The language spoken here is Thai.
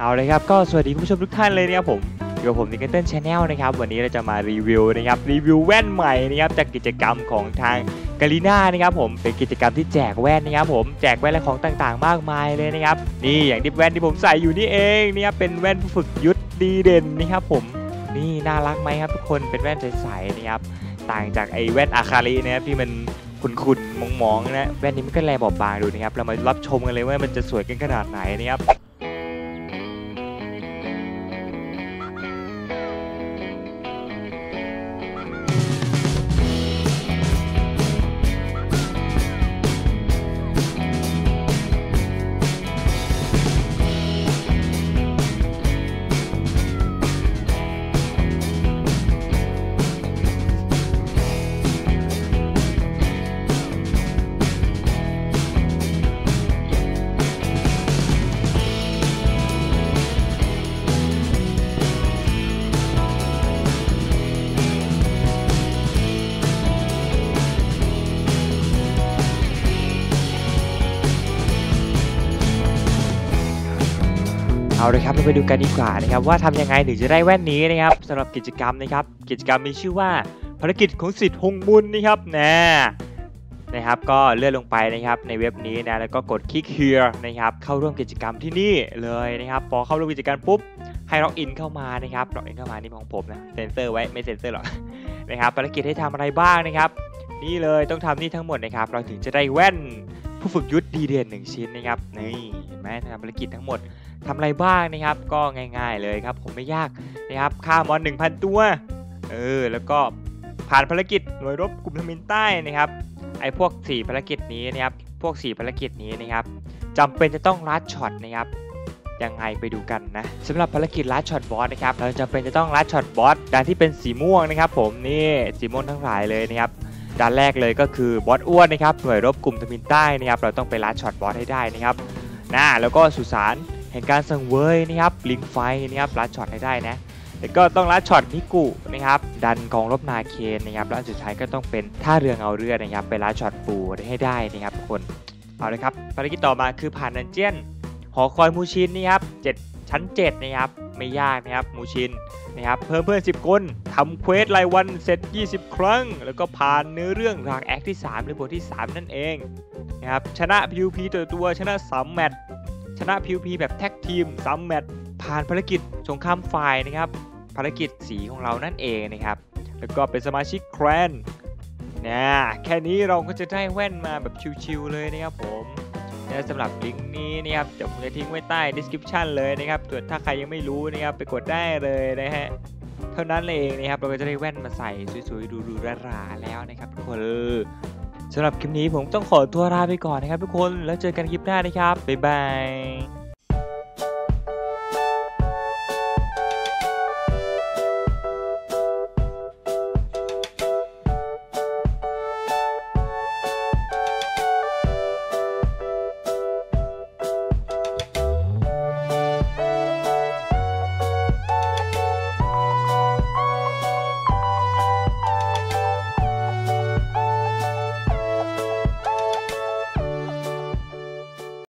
เอาเลยครับก็สวัสดีผู้ชมทุกท่านเลยนะครับผมอยู่กับผมนิกเกิลชาแนลนะครับวันนี้เราจะมารีวิวนะครับรีวิวแว่นใหม่นะครับจากกิจกรรมของทางกาลิน่านะครับผมเป็นกิจกรรมที่แจกแว่นนะครับผมแจกแว่นและของต่างๆ มากมายเลยนะครับนี่อย่างที่แว่นที่ผมใส่อยู่นี่เองนี่ยเป็นแว่นฝึกยุทธดีเด่นนะครับผมนี่น่ารักไหมครับทุกคนเป็นแว่นใสๆนะครับต่างจากไอ้แว่นอาคารินะครับที่มันขุ่นๆมองๆนะแว่นนี้มันก็แลบอบบางดูนะครับเรามารับชมกันเลยว่ามันจะสวยกันขนาดไหนนะครับ เอาเลยครับเราไปดูกันดีกว่านะครับว่าทำยังไงถึงจะได้แว่นนี้นะครับสำหรับกิจกรรมนะครับ กิจกรรมมีชื่อว่าภารกิจของสิทธิ์หงบุญนะครับนะนะครับก็เลื่อนลงไปนะครับในเว็บนี้นะแล้วก็กดคลิก here นะครับเข้าร่วมกิจกรรมที่นี่เลยนะครับพอเข้าร่วมกิจกรรมปุ๊บให้ล็อกอินเข้ามานะครับล็อกอินเข้ามานี่ของผมนะเซ็นเซอร์ไว้ไม่เซ็นเซอร์หรอกนะครับภารกิจให้ทำอะไรบ้างนะครับนี่เลยต้องทำนี่ทั้งหมดนะครับเราถึงจะได้แว่นผู้ฝึกยุทธดีเด่นหนึ่งชิ้นนะครับนี่เห็นไหมทำภารกิจทั้งหมด ทำอะไรบ้างนะครับ ก็ง่าย ๆเลยครับ ผมไม่ยากนะครับค่ามอน1,000 ตัว เออ แล้วก็ผ่านภารกิจหน่วยรบกลุ่มทมินใต้นะครับ ไอ้พวก 4 ภารกิจนี้นะครับ พวก 4 ภารกิจนี้นะครับจำเป็นจะต้องลัดช็อตนะครับ ยังไงไปดูกันนะสำหรับภารกิจลัดช็อตบอสนะครับ เราจำเป็นจะต้องลัดช็อตบอสด้านที่เป็นสีม่วงนะครับ ผมนี่สีม่วงทั้งหลายเลยนะครับด้านแรกเลยก็คือบอสอ้วนนะครับหน่วยรบกลุ่มทมินใต้นะครับ เราต้องไปลัดช็อตบอสให้ได้นะครับนะแล้วก็สุสาน แห่งการสังเวยนะครับลิงไฟนะครับลัดช็อตให้ได้นะแล้วก็ต้องลัดช็อตมิกุนะครับดันกองรบนาเคนนะครับแล้วสุดท้ายก็ต้องเป็นท่าเรือเงาเรือนะครับไปลัดช็อตปูให้ได้นะครับทุกคนเอาเลยครับภารกิจต่อมาคือผ่านดันเจียนหอคอยมูชินนะครับ7ชั้น7นะครับไม่ยากนะครับมูชินนะครับเพิ่มเพื่อน10คนทำเควสรายวันเสร็จ 20 ครั้ง แล้วก็ผ่านเนื้อเรื่องรางแอคที่ 3 หรือบทที่ 3 นั่นเองนะครับชนะ PVP ตัวตัวชนะ3แมตช์ ชนะ PVP แบบแท็กทีมซ้ำแมตช์ผ่านภารกิจสงครามฝ่ายนะครับ ภารกิจสีของเรานั่นเองนะครับ แล้วก็เป็นสมาชิกแครนนะแค่นี้เราก็จะได้แว่นมาแบบชิวๆเลยนะครับผมนะสำหรับลิงก์นี้นะครับเดี๋ยวผมจะทิ้งไว้ใต้ description เลยนะครับส่วนถ้าใครยังไม่รู้นะครับไปกดได้เลยนะฮะเท่านั้นเองนะครับเราก็จะได้แว่นมาใส่สวยๆดูๆราๆแล้วนะครับทุกคน สำหรับคลิปนี้ผมต้องขอตัวลาไปก่อนนะครับทุกคนแล้วเจอกันคลิปหน้านะครับบ๊ายบาย